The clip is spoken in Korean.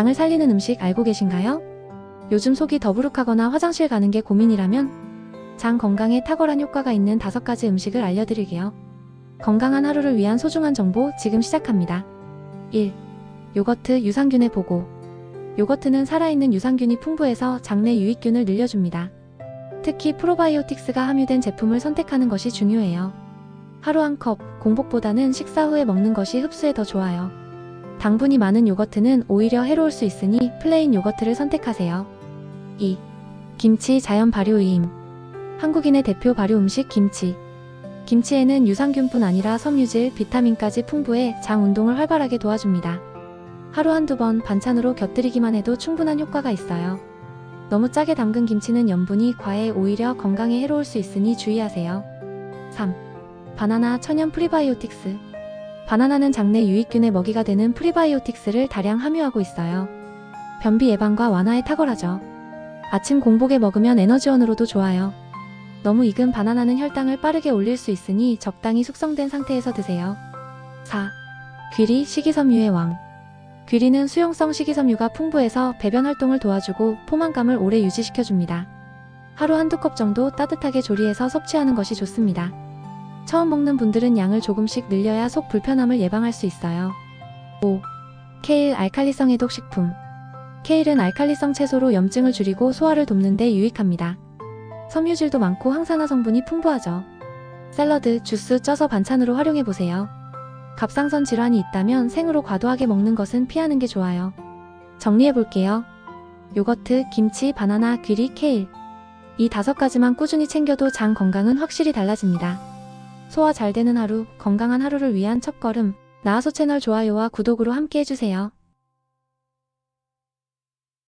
장을 살리는 음식 알고 계신가요? 요즘 속이 더부룩하거나 화장실 가는 게 고민이라면 장 건강에 탁월한 효과가 있는 다섯 가지 음식을 알려드릴게요. 건강한 하루를 위한 소중한 정보 지금 시작합니다. 1. 요거트 유산균의 보고. 요거트는 살아있는 유산균이 풍부해서 장내 유익균을 늘려줍니다. 특히 프로바이오틱스가 함유된 제품을 선택하는 것이 중요해요. 하루 한 컵, 공복보다는 식사 후에 먹는 것이 흡수에 더 좋아요. 당분이 많은 요거트는 오히려 해로울 수 있으니 플레인 요거트를 선택하세요. 2. 김치 자연 발효위임. 한국인의 대표 발효 음식 김치. 김치에는 유산균뿐 아니라 섬유질, 비타민까지 풍부해 장 운동을 활발하게 도와줍니다. 하루 한두 번 반찬으로 곁들이기만 해도 충분한 효과가 있어요. 너무 짜게 담근 김치는 염분이 과해 오히려 건강에 해로울 수 있으니 주의하세요. 3. 바나나 천연 프리바이오틱스. 바나나는 장내 유익균의 먹이가 되는 프리바이오틱스를 다량 함유하고 있어요. 변비 예방과 완화에 탁월하죠. 아침 공복에 먹으면 에너지원으로도 좋아요. 너무 익은 바나나는 혈당을 빠르게 올릴 수 있으니 적당히 숙성된 상태에서 드세요. 4. 귀리 식이섬유의 왕. 귀리는 수용성 식이섬유가 풍부해서 배변 활동을 도와주고 포만감을 오래 유지시켜줍니다. 하루 한두 컵 정도 따뜻하게 조리해서 섭취하는 것이 좋습니다. 처음 먹는 분들은 양을 조금씩 늘려야 속 불편함을 예방할 수 있어요. 5. 케일 알칼리성 해독 식품. 케일은 알칼리성 채소로 염증을 줄이고 소화를 돕는 데 유익합니다. 섬유질도 많고 항산화 성분이 풍부하죠. 샐러드, 주스 쪄서 반찬으로 활용해 보세요. 갑상선 질환이 있다면 생으로 과도하게 먹는 것은 피하는 게 좋아요. 정리해 볼게요. 요거트, 김치, 바나나, 귀리, 케일. 이 다섯 가지만 꾸준히 챙겨도 장 건강은 확실히 달라집니다. 소화 잘 되는 하루, 건강한 하루를 위한 첫걸음, 나아소 채널 좋아요와 구독으로 함께 해주세요.